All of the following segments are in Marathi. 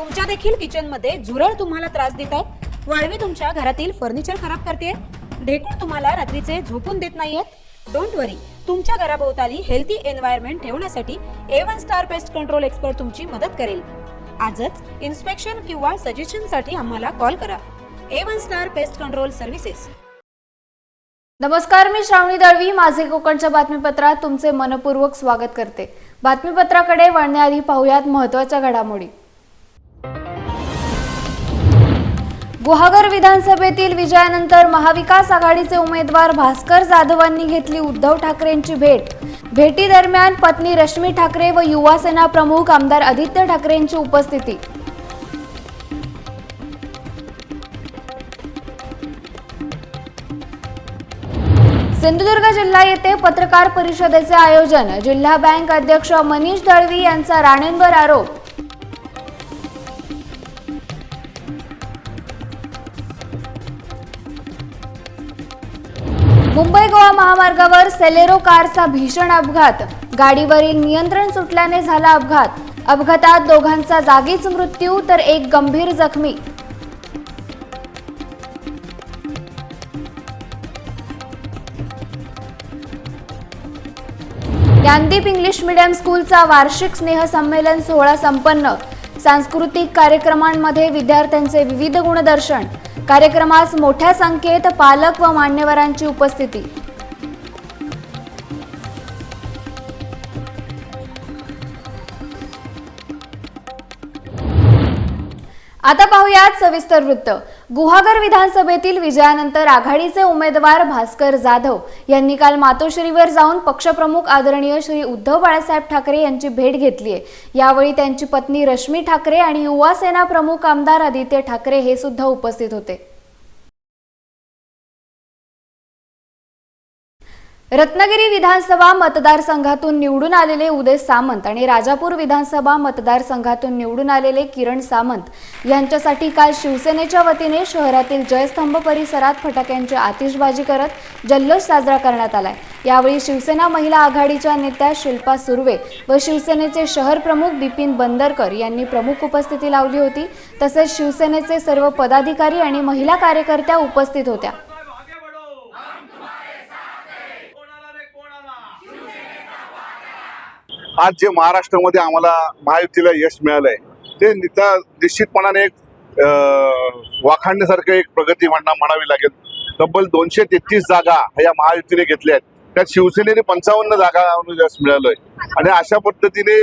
तुमच्या देखील किचनमध्ये झुरळ तुम्हाला त्रास देत आहेत. वाळवी तुमच्या घरातील फर्निचर खराब करते ढेकूळ तुम्हाला रात्रीचे झोपून देत नाहीयेत. डोंट वरी तुमच्या घराभोवताली हेल्थी एन्व्हायरमेंट ठेवण्यासाठी A one star pest control expert तुमची मदत करेल. आजच इन्स्पेक्शन किंवा सजेशनसाठी आम्हाला कॉल करा. A one star pest control services नमस्कार मी श्रावणी दळवी. माझे कोकणच्या बातमीपत्रात तुमचे मनपूर्वक स्वागत करते. बातमीपत्राकडे वळण्याआधी पाहुयात महत्त्वाच्या घडामोडी. गुहागर विधानसभेतील विजयानंतर महाविकास आघाडीचे उमेदवार भास्कर जाधवांनी घेतली उद्धव ठाकरेंची भेट. भेटी दरम्यान पत्नी रश्मी ठाकरे व युवासेना प्रमुख आमदार आदित्य ठाकरेंची उपस्थिती. सिंधुदुर्ग जिल्हा येथे पत्रकार परिषदेचे आयोजन. जिल्हा बँक अध्यक्ष मनीष दळवी यांचा राणेंवर आरोप. सेलेरो कारचा भीषण अपघात. गाडीवरील नियंत्रण सुटल्याने झाला अपघात. अपघातात दोघांचा जागीच मृत्यू तर एक गंभीर जखमी. ज्ञानदीप इंग्लिश मीडियम स्कूलचा वार्षिक स्नेहसंमेलन सोहळा संपन्न. सांस्कृतिक कार्यक्रमांमध्ये विद्यार्थ्यांचे विविध गुणदर्शन. कार्यक्रमास मोठ्या संख्येत पालक व मान्यवरांची उपस्थिती. आता पाहूयात सविस्तर वृत्त. गुहागर विधानसभेतील विजयानंतर आघाडीचे उमेदवार भास्कर जाधव यांनी काल मातोश्रीवर जाऊन पक्षप्रमुख आदरणीय श्री उद्धव बाळासाहेब ठाकरे यांची भेट घेतली आहे यावेळी त्यांची पत्नी रश्मी ठाकरे आणि युवा सेना प्रमुख आमदार आदित्य ठाकरे हे सुद्धा उपस्थित होते. रत्नागिरी विधानसभा मतदारसंघातून निवडून आलेले उदय सामंत आणि राजापूर विधानसभा मतदारसंघातून निवडून आलेले किरण सामंत यांच्यासाठी काल शिवसेनेच्या वतीने शहरातील जयस्तंभ परिसरात फटाक्यांची आतिषबाजी करत जल्लोष साजरा करण्यात आलाय. यावेळी शिवसेना महिला आघाडीच्या नेत्या शिल्पा सुर्वे व शिवसेनेचे शहर प्रमुख बिपिन बंदरकर यांनी प्रमुख उपस्थिती लावली होती. तसेच शिवसेनेचे सर्व पदाधिकारी आणि महिला कार्यकर्त्या उपस्थित होत्या. आज जे महाराष्ट्रामध्ये आम्हाला महायुतीला यश मिळालंय ते निता निश्चितपणाने एक अं, वाखाणण्यासारखं एक प्रगती म्हणणं म्हणावी लागेल. तब्बल दोनशे तेहतीस जागा ह्या महायुतीने घेतल्या आहेत. त्यात शिवसेनेने पंचावन्न जागा यश मिळालंय. आणि अशा पद्धतीने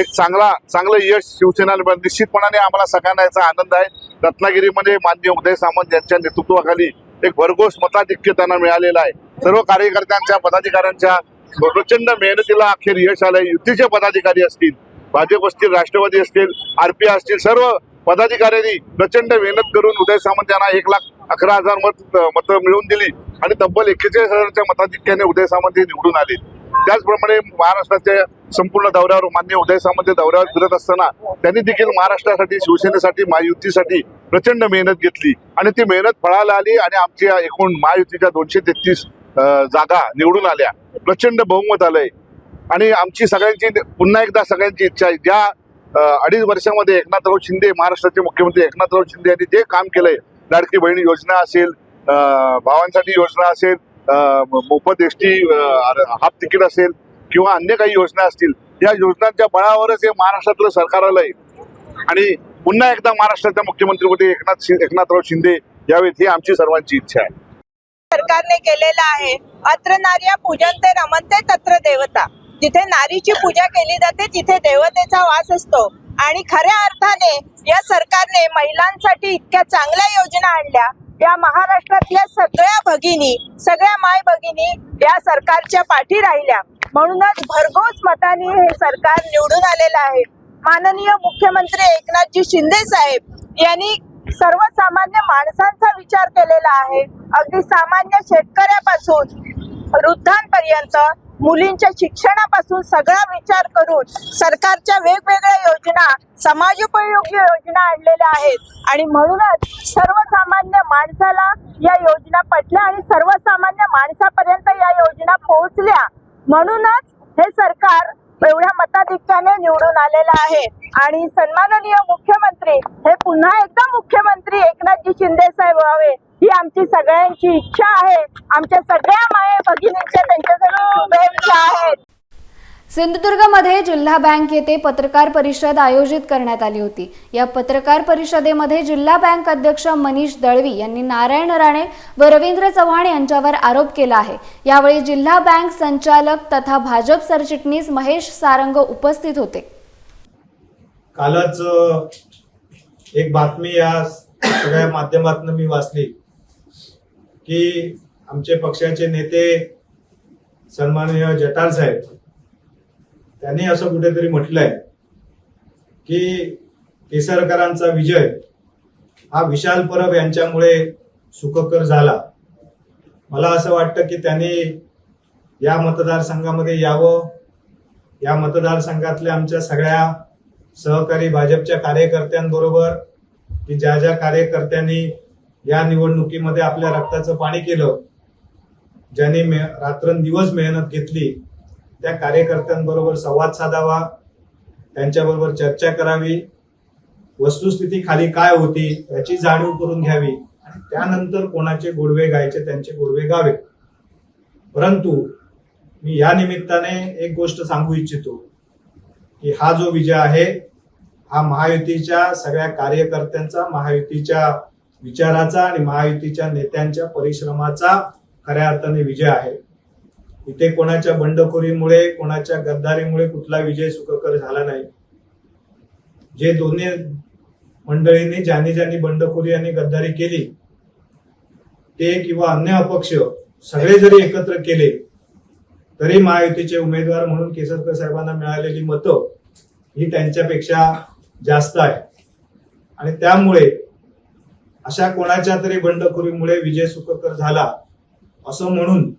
एक चांगला चांगलं यश शिवसेना निश्चितपणाने आम्हाला सगळ्यांना याचा आनंद आहे. रत्नागिरीमध्ये मान्य उदय सामंत यांच्या नेतृत्वाखाली एक भरघोस मताधिक्य त्यांना मिळालेला आहे. सर्व कार्यकर्त्यांच्या पदाधिकाऱ्यांच्या प्रचंड मेहनतीला अखेर यश आलंय. युतीचे पदाधिकारी असतील भाजप असतील राष्ट्रवादी असतील आरपीआय असतील सर्व पदाधिकाऱ्यांनी प्रचंड मेहनत करून उदय सामंत यांना एक लाख अकरा हजार मत मतं मिळवून दिली आणि तब्बल एक्केचाळीस हजारच्या मताधिक्याने उदय सामंत हे निवडून आले. त्याचप्रमाणे महाराष्ट्राच्या संपूर्ण दौऱ्यावर मान्य उदय सामंत दौऱ्यावर फिरत असताना त्यांनी देखील महाराष्ट्रासाठी शिवसेनेसाठी महायुतीसाठी प्रचंड मेहनत घेतली. आणि ती मेहनत फळाला आली आणि आमच्या एकूण महायुतीच्या दोनशे तेहतीस जागा निवडून आल्या. प्रचंड बहुमत आलंय. आणि आमची सगळ्यांची पुन्हा एकदा सगळ्यांची इच्छा आहे. ज्या अडीच वर्षामध्ये एकनाथराव शिंदे महाराष्ट्राचे मुख्यमंत्री एकनाथराव शिंदे यांनी जे काम केलंय लाडकी बहिणी योजना असेल भावांसाठी योजना असेल मोफत एस टी हाफ तिकीट असेल किंवा अन्य काही योजना असतील या योजनांच्या बळावरच हे महाराष्ट्रातलं सरकार आलंय. आणि पुन्हा एकदा महाराष्ट्राच्या मुख्यमंत्रीपदी एकनाथ एकनाथराव शिंदे यावेत ही आमची सर्वांची इच्छा आहे. सरकारने केलेलं आहे. अत्र नार्या पूजन ते रमनते तत्र देवता. जिथे नारीची पूजा केली जाते तिथे देवतेचा वास असतो. आणि खऱ्या अर्थाने या सरकारने महिलांसाठी इतक्या चांगल्या योजना आणल्या. या महाराष्ट्रातल्या सगळ्या भगिनी सगळ्या माय भगिनी या सरकारच्या पाठी राहिल्या. म्हणूनच भरघोस मताने हे सरकार निवडून आलेलं आहे. माननीय मुख्यमंत्री एकनाथजी शिंदे साहेब यांनी सर्वसामान्य माणसांचा विचार केलेला आहे. अगदी सामान्य शेतकऱ्यापासून वृद्धांपर्यंत मुलींच्या शिक्षणापासून सगळा विचार करून सरकारच्या वेगवेगळ्या योजना समाजोपयोगी योजना आणलेल्या आहेत. आणि म्हणूनच सर्वसामान्य माणसाला या योजना पटल्या आणि सर्वसामान्य माणसापर्यंत या योजना पोहोचल्या. म्हणूनच हे सरकार एवढ्या मताधिक्याने निवडून आलेला आहे. आणि सन्माननीय मुख्यमंत्री हे पुन्हा एकदा मुख्यमंत्री एकनाथजी शिंदे साहेब व्हावे ही आमची सगळ्यांची इच्छा आहे. आमच्या सगळ्या माये भगिनींच्या त्यांच्यासाठी शुभेच्छा आहेत. सिंधुदुर्गमध्ये जिल्हा बँक येथे पत्रकार परिषद आयोजित करण्यात आली होती. या पत्रकार परिषदेमध्ये जिल्हा बँक अध्यक्ष मनीष दळवी यांनी नारायण राणे व रवींद्र चव्हाण यांच्यावर आरोप केला आहे. यावेळी जिल्हा बँक संचालक तथा भाजप सरचिटणीस महेश सारंग उपस्थित होते. कालच एक बातमी या सगळ्या माध्यमातून मी वाचली की आमचे पक्षाचे नेते सन्माननीय जटाल साहेब त्यांनी असं कुठेतरी म्हटलंय की केसरकरांचा विजय हा विशाल परब यांच्यामुळे सुखकर झाला. मला असं वाटतं की त्यांनी या मतदारसंघामध्ये यावं. या मतदारसंघातल्या आमच्या सगळ्या सहकारी भाजपच्या कार्यकर्त्यांबरोबर की ज्या ज्या कार्यकर्त्यांनी या निवडणुकीमध्ये आपल्या रक्ताचं पाणी केलं ज्यांनी मे रात्रंदिवस मेहनत घेतली त्या कार्यकर्त्यांबरोबर संवाद साधावा त्यांच्याबरोबर चर्चा करावी वस्तुस्थिती खाली काय होती याची जाणीव करून घ्यावी आणि त्यानंतर कोणाचे गोडवे गायचे त्यांचे गोडवे गावे. परंतु मी या निमित्ताने एक गोष्ट सांगू इच्छितो की हा जो विजय आहे हा महायुतीच्या सगळ्या कार्यकर्त्यांचा महायुतीच्या विचाराचा आणि महायुतीच्या नेत्यांच्या परिश्रमाचा खऱ्या अर्थाने विजय आहे. इथे कोणाच्या बंडखोरीमुळे कोणाच्या गद्दारीमुळे कुठला विजय सुखकर झाला नाही. जे दोन्ही मंडळींनी ज्यांनी ज्यांनी बंडखोरी आणि गद्दारी केली ते किंवा अन्य अपक्ष सगळे जरी एकत्र केले तरी महायुतीचे उमेदवार म्हणून केसरकर साहेबांना मिळालेली मतं ही त्यांच्यापेक्षा जास्त आहे आणि त्यामुळे अशा कोणाच्या तरी बंडखोरीमुळे विजय सुखकर झाला असं म्हणून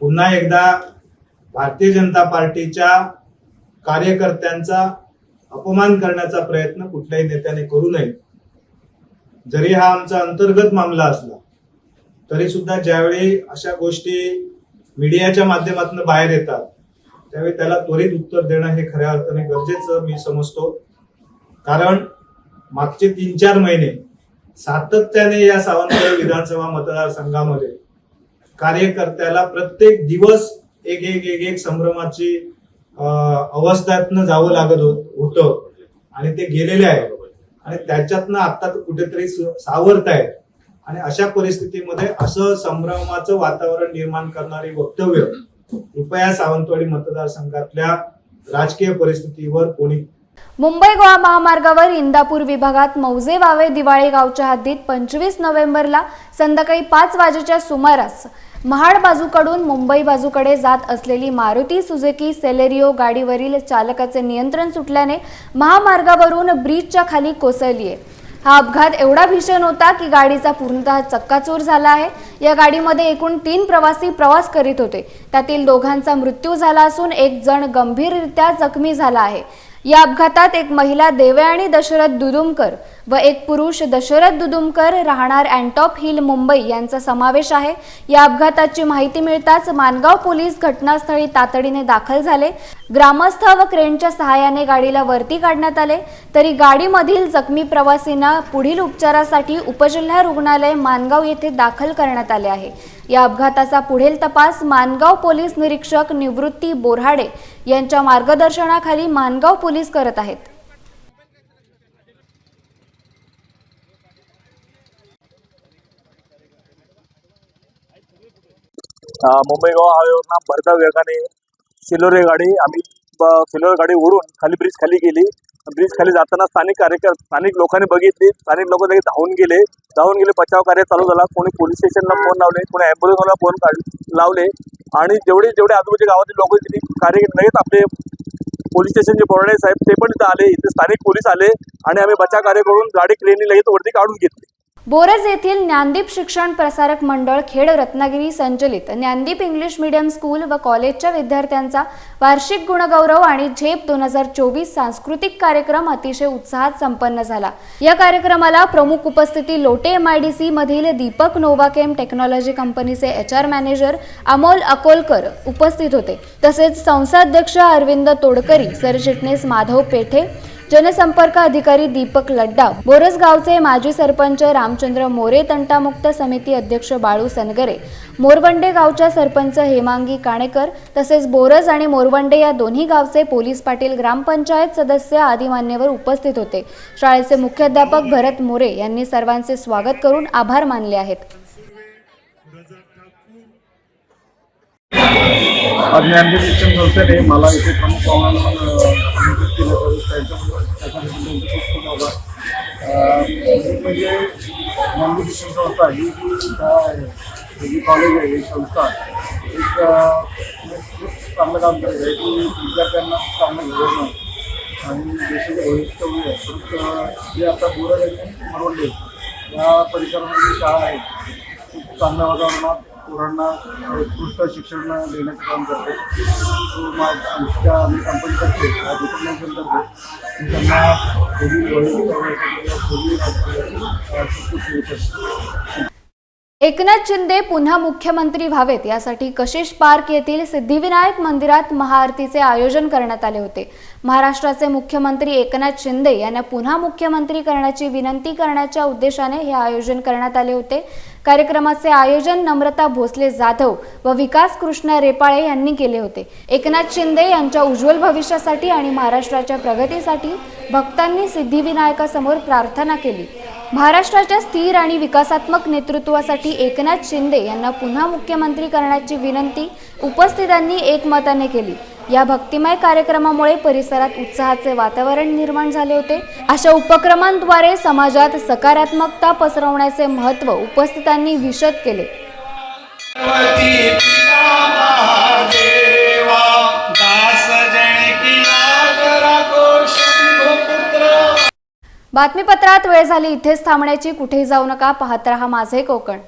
पुन्हा एकदा भारतीय जनता पार्टीच्या कार्यकर्त्यांचा अपमान करण्याचा प्रयत्न कुठल्याही नेत्याने करू नये. जरी हा आमचा अंतर्गत मामला असला तरी सुद्धा ज्यावेळी अशा गोष्टी मीडियाच्या माध्यमातून बाहेर येतात त्यावेळी त्याला त्वरित उत्तर देणं हे खऱ्या अर्थाने गरजेचं मी समजतो. कारण मागचे तीन चार महिने सातत्याने या सावंतवाडी विधानसभा मतदारसंघामध्ये कार्यकर्त्याला प्रत्येक दिवस एक एक एक एक संभ्रमाची अवस्थातनं अवस्थेतनं जावं लागत होत- होतं. आणि ते गेलेले आहे आणि त्याच्यातनं आता तर कुठेतरी सावरत आहेत आणि अशा परिस्थितीमध्ये असं संभ्रमाचं वातावरण निर्माण करणारी वक्तव्य कृपया सावंतवाडी मतदारसंघातल्या राजकीय परिस्थितीवर कोणी मुंबई गोवा महामार्गावर इंदापूर विभागात मौजे वावे दिवाळी गावच्या हद्दीत पंचवीस नोव्हेंबरला संध्याकाळी पाच वाजेच्या सुमारास महाड बाजूकडून मुंबई बाजूकडे जात असलेली मारुती सुझुकी सेलेरिओ गाडीवरील चालकाचे नियंत्रण सुटल्याने महामार्गावरून ब्रिजच्या खाली कोसळली आहे. हा अपघात एवढा भीषण होता की गाडीचा पूर्णतः चक्काचूर झाला आहे. या गाडीमध्ये एकूण तीन प्रवासी प्रवास करीत होते. त्यातील दोघांचा मृत्यू झाला असून एक जण गंभीररित्या जखमी झाला आहे. या अपघातात एक महिला देवयाणी दशरथ दुदुमकर व एक पुरुष दशरथ दुदुमकर राहणार अँटॉप हिल मुंबई यांचा समावेश आहे. या अपघाताची माहिती मिळताच मानगाव पोलीस घटनास्थळी तातडीने दाखल झाले. ग्रामस्थ व क्रेनच्या सहाय्याने गाडीला वरती काढण्यात आले. तरी गाडीमधील जखमी प्रवासींना पुढील उपचारासाठी उपजिल्हा रुग्णालय मानगाव येथे दाखल करण्यात आले आहे. या अपघाताचा पुढील तपास मानगाव पोलीस निरीक्षक निवृत्ती बोराडे यांच्या मार्गदर्शनाखाली मानगाव पोलीस करत आहेत. मुंबई गोवा हायवेवरनं भरधाव वेगाने सिलोरे गाडी आम्ही सिलोरे गाडी ओढून खाली ब्रिज खाली गेली. ब्रिज खाली जाताना स्थानिक कार्यकर स्थानिक लोकांनी बघितली. स्थानिक लोक लगेच धावून गेले. धावून गेले बचाव कार्य चालू झाला. कोणी पोलीस स्टेशनला फोन लावले कोणी ॲम्ब्युलन्सला फोन काढ लावले. आणि जेवढे जेवढे आजूबाजूच्या गावातील लोक तिथे कार्य लगेच आपले पोलीस स्टेशनचे बोर्डे साहेब ते पण इथं आले. इथे स्थानिक पोलीस आले. आणि आम्ही बचाव कार्य करून गाडी क्रेननी लगेच वरती काढून घेतली. बोरज येथील ज्ञानदीप शिक्षण प्रसारक मंडळ खेड रत्नागिरी संचलित. ज्ञानदीप इंग्लिश मीडियम स्कूल व कॉलेजच्या विद्यार्थ्यांचा वार्षिक गुणगौरव आणि झेप दोन हजार चोवीस सांस्कृतिक कार्यक्रम अतिशय उत्साहात संपन्न झाला. या कार्यक्रमाला प्रमुख उपस्थिती Lote M I D C मधील दीपक नोवाकेम टेक्नॉलॉजी कंपनीचे H R manager Amol Akolkar उपस्थित होते. तसेच संस्थाध्यक्ष अरविंद तोडकरी सरचिटणीस माधव पेठे जनसंपर्क अधिकारी दीपक लड्डा बोरसगावचे माजी सरपंच रामचंद्र मोरे तंटामुक्त समिती अध्यक्ष बाळू सनगरे मोरवंडे गावच्या सरपंच हेमांगी काणेकर तसेच बोरस आणि मोरवंडे या दोन्ही गावचे पोलीस पाटील ग्रामपंचायत सदस्य आदी मान्यवर उपस्थित होते. शाळेचे मुख्याध्यापक भरत मोरे यांनी सर्वांचे स्वागत करून आभार मानले आहेत. आज शिक्षण संस्थेने मला इथे प्रमुख पाहुणा म्हणून आमंत्रित केलं. तर त्यांच्यामुळे त्याच्यासाठी खूप खूप आभार. म्हणजे ज्ञानदीप शिक्षण संस्था ही जी कॉलेज आहे ही संस्था. एक खूप चांगलं काम करत आहे. की विद्यार्थ्यांना चांगलं घडवणं आणि देशाचे भविष्य भवितव्य परत जे आता बोरड आहे मरवडले या परिसरामध्ये शाळा आहे खूप चांगल्या वातावरणात पोरांना उत्कृष्ट शिक्षण देण्याचं काम करते. आमच्या आम्ही कंपनीतर्फे डिपार्टमेंटतर्फे त्यांना पुढील एकनाथ शिंदे पुन्हा मुख्यमंत्री व्हावेत. यासाठी कशिश पार्क येथील सिद्धिविनायक मंदिरात महाआरतीचे आयोजन करण्यात आले होते. महाराष्ट्राचे मुख्यमंत्री एकनाथ शिंदे यांना पुन्हा मुख्यमंत्री करण्याची विनंती करण्याच्या उद्देशाने हे आयोजन करण्यात आले होते. कार्यक्रमाचे आयोजन नम्रता भोसले जाधव व विकास कृष्ण रेपाळे यांनी केले होते. एकनाथ शिंदे यांच्या उज्ज्वल भविष्यासाठी आणि महाराष्ट्राच्या प्रगतीसाठी भक्तांनी सिद्धिविनायकासमोर प्रार्थना केली. महाराष्ट्राच्या स्थिर आणि विकासात्मक नेतृत्वासाठी एकनाथ शिंदे यांना पुन्हा मुख्यमंत्री करण्याची विनंती उपस्थितांनी एकमताने केली. या भक्तिमय कार्यक्रमामुळे परिसरात उत्साहाचे वातावरण निर्माण झाले होते. अशा उपक्रमांद्वारे समाजात सकारात्मकता पसरवण्याचे महत्त्व उपस्थितांनी विशद केले. बातमीपत्रात वेळ झाली इथेच थांबण्याची कुठेही जाऊ नका पाहत रहा माझे कोकण.